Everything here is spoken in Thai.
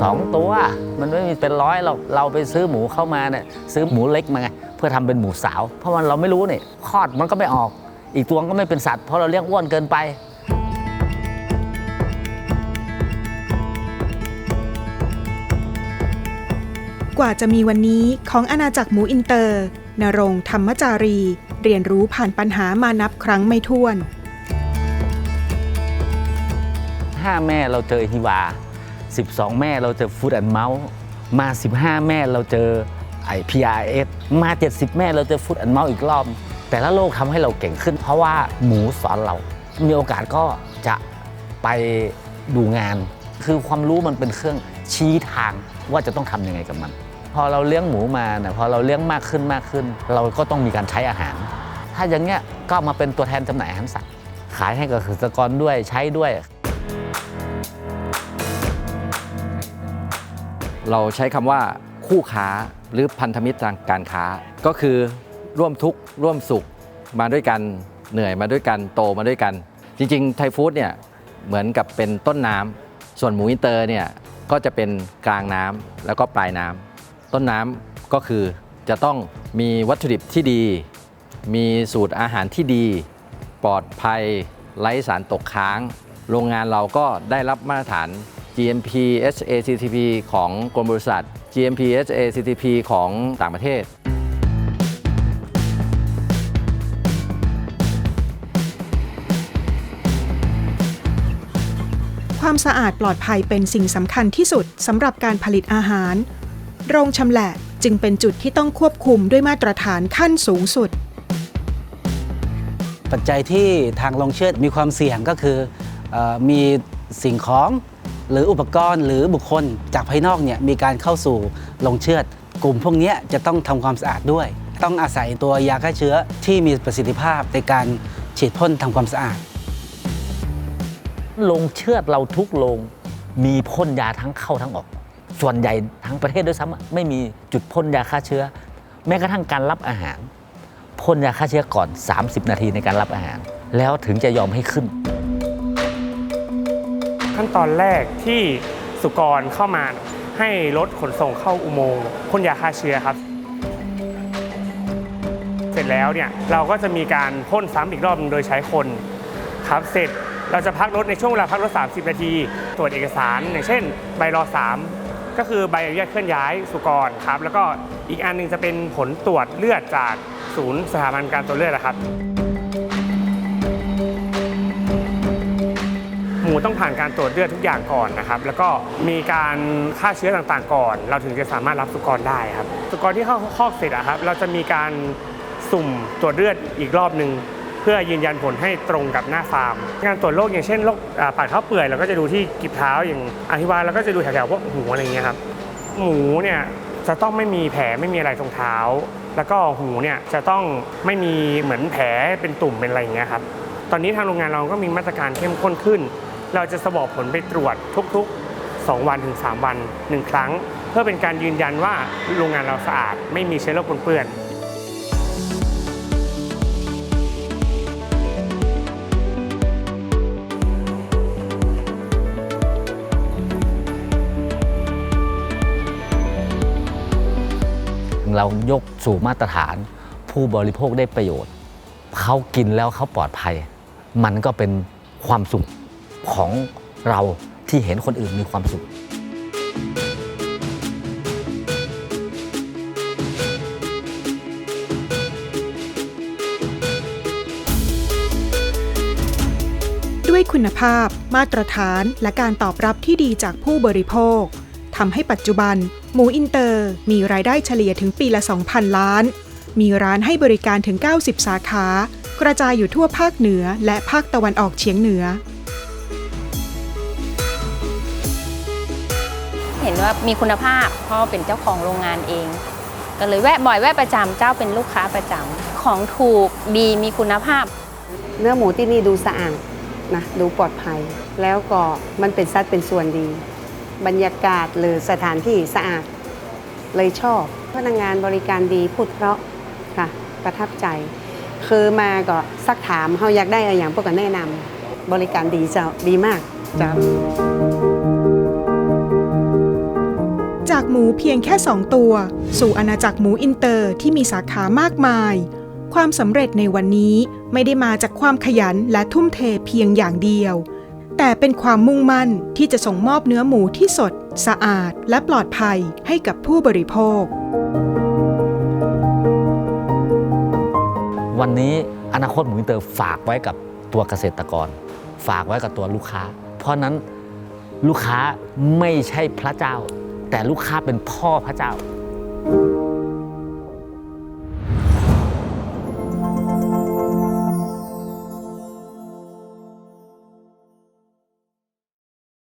สองตัวมันไม่มีเป็นร้อยเราเราไปซื้อหมูเข้ามาเนี่ยซื้อหมูเล็กมาไงเพื่อทำเป็นหมูสาว เพราะมันเราไม่รู้เนี่ยคลอดมันก็ไม่ออก อีกตัวก็ไม่เป็นสัตว์เพราะเราเลี้ยงอ้วนเกินไป กว่าจะมีวันนี้ของอาณาจักรหมูอินเตอร์ นรงธรรมจารี เรียนรู้ผ่านปัญหามานับครั้งไม่ถ้วน5แม่เราเจอฮิวา 12 แม่เราเจอฟูดแอนด์เมาส์มา 15 แม่เราเจอไอ PRS มา 70 แม่เราเจอฟูดแอนด์เมาส์อีกรอบ แต่ละโลกทำให้เราเก่งขึ้น เพราะว่าหมูสอนเรา มีโอกาสก็จะไปดูงาน คือความรู้มันเป็นเครื่องชี้ทางว่าจะต้องทำยังไงกับมัน พอเราเลี้ยงหมูมาเนี่ยพอเราเลี้ยงมากขึ้นมากขึ้น เราก็ต้องมีการใช้อาหาร ถ้าอย่างเงี้ยก็มาเป็นตัวแทนจำหน่ายอาหารสัตว์ขายให้กับเกษตรกรด้วยใช้ด้วย เราใช้คำว่าคู่ค้าหรือพันธมิตรทางการค้า ก็คือร่วมทุกข์ร่วมสุขมาด้วยกันเหนื่อยมาด้วยกันโตมาด้วยกัน จริงๆ ไทยฟู้ดเนี่ยเหมือนกับเป็นต้นน้ำส่วนหมูอินเตอร์เนี่ยก็จะเป็นกลางน้ำแล้วก็ปลายน้ำ ต้นน้ำก็คือจะต้องมีวัตถุดิบที่ดี มีสูตรอาหารที่ดี ปลอดภัยไร้สารตกค้าง โรงงานเราก็ได้รับมาตรฐาน GMP SACTP ของกรมบริษัท GMP SACTP ของต่างประเทศ ความสะอาดปลอดภัยเป็นสิ่งสำคัญที่สุดสำหรับการผลิตอาหาร โรงชำแหละจึงเป็นจุดที่ต้องควบคุมด้วยมาตรฐานขั้นสูงสุด ปัจจัยที่ทางโรงเชือดมีความเสี่ยงก็คือเออมีสิ่งของหรืออุปกรณ์หรือบุคคลจากภายนอกเนี่ยมีการเข้าสู่โรงเชือด กลุ่มพวกเนี้ยจะต้องทำความสะอาดด้วย ต้องอาศัยตัวยาฆ่าเชื้อที่มีประสิทธิภาพในการฉีดพ่นทำความสะอาดโรงเชือดเราทุกโรงมีพ่นยาทั้งเข้าทั้งออก ส่วนใหญ่ทั้งประเทศด้วยซ้ำไม่มีจุดพ่นยาฆ่าเชื้อ แม้กระทั่งการรับอาหารพ่นยาฆ่าเชื้อก่อน 30 นาทีในการรับอาหาร แล้วถึงจะยอมให้ขึ้น ขั้นตอนแรกที่สุกรเข้ามาให้รถขนส่งเข้าอุโมงค์พ่นยาฆ่าเชื้อครับ เสร็จแล้วเนี่ยเราก็จะมีการพ่นซ้ำอีกรอบหนึงโดยใช้คนครับเสร็จเราจะพักรถในช่วงเวลาพักรถ 30 นาที ตรวจเอกสาร อย่างเช่น ใบรอ 3 ก็คือใบอนุญาตเคลื่อนย้ายสุกรครับ แล้วก็อีกอันหนึงจะเป็นผลตรวจเลือดจากศูนย์สถาบันการตรวจเลือดนะครับ หมูต้องผ่านการตรวจเลือดทุกอย่างก่อนนะครับ แล้วก็มีการฆ่าเชื้อต่างๆก่อน เราถึงจะสามารถรับสุกรได้ครับ สุกรที่เข้าคอกเสร็จอะครับ เราจะมีการสุ่มตรวจเลือดอีกรอบหนึ่ง เพื่อยืนยันผลให้ตรงกับหน้าฟาร์มการตรวจโรคอย่างเช่นโรคอ่าปากเท้าเปื่อยเราก็จะดูที่กีบเท้าอย่างอธิวาเราก็จะดูแถวๆพวกหูอะไรอย่างเงี้ยครับหมูเนี่ยจะต้องไม่มีแผลไม่มีอะไรตรงเท้า แล้วก็หูเนี่ยจะต้องไม่มีเหมือนแผลเป็นตุ่มเป็นอะไรอย่างเงี้ยครับตอนนี้ทางโรงงานเราก็มีมาตรการเข้มข้นขึ้น เราจะสบอบผลไปตรวจทุกๆ 2 วันถึง 3 วัน 1 ครั้ง เพื่อเป็นการยืนยันว่าโรงงานเราสะอาดไม่มีเชื้อโรคปนเปื้อน เรายกสู่มาตรฐาน ผู้บริโภคได้ประโยชน์เขากินแล้วเขาปลอดภัย มันก็เป็นความสุขของเราที่เห็นคนอื่นมีความสุขด้วยคุณภาพ มาตรฐาน และการตอบรับที่ดีจากผู้บริโภค ทำให้ปัจจุบัน หมูอินเตอร์มีรายได้เฉลี่ยถึงปีละ 2,000 ล้าน มีร้านให้บริการถึง 90 สาขา กระจายอยู่ทั่วภาคเหนือและภาคตะวันออกเฉียงเหนือ เห็นว่ามีคุณภาพเพราะเป็นเจ้าของโรงงานเอง ก็เลยแวะบ่อยแวะประจำเจ้าเป็นลูกค้าประจำของถูกดีมีคุณภาพ เนื้อหมูที่นี่ดูสะอาดนะดูปลอดภัย แล้วก็มันเป็นสัดเป็นส่วนดี บรรยากาศหรือสถานที่สะอาด เลยชอบ พนักงานบริการดีพูดเพราะค่ะ ประทับใจ คือมาก็ซักถามเขาอยากได้อะไรอย่างพวกก็แนะนำบริการดีเจ้าดีมากเจ้าจากหมูเพียงแค่ 2 ตัว สู่อาณาจักรหมูอินเตอร์ที่มีสาขามากมาย ความสำเร็จในวันนี้ไม่ได้มาจากความขยันและทุ่มเทเพียงอย่างเดียว แต่เป็นความมุ่งมั่นที่จะส่งมอบเนื้อหมูที่สด สะอาด และปลอดภัยให้กับผู้บริโภค วันนี้อนาคตหมูอินเตอร์ฝากไว้กับตัวเกษตรกร ฝากไว้กับตัวลูกค้า เพราะฉะนั้นลูกค้าไม่ใช่พระเจ้า แต่ลูกค้าเป็นพ่อพระเจ้า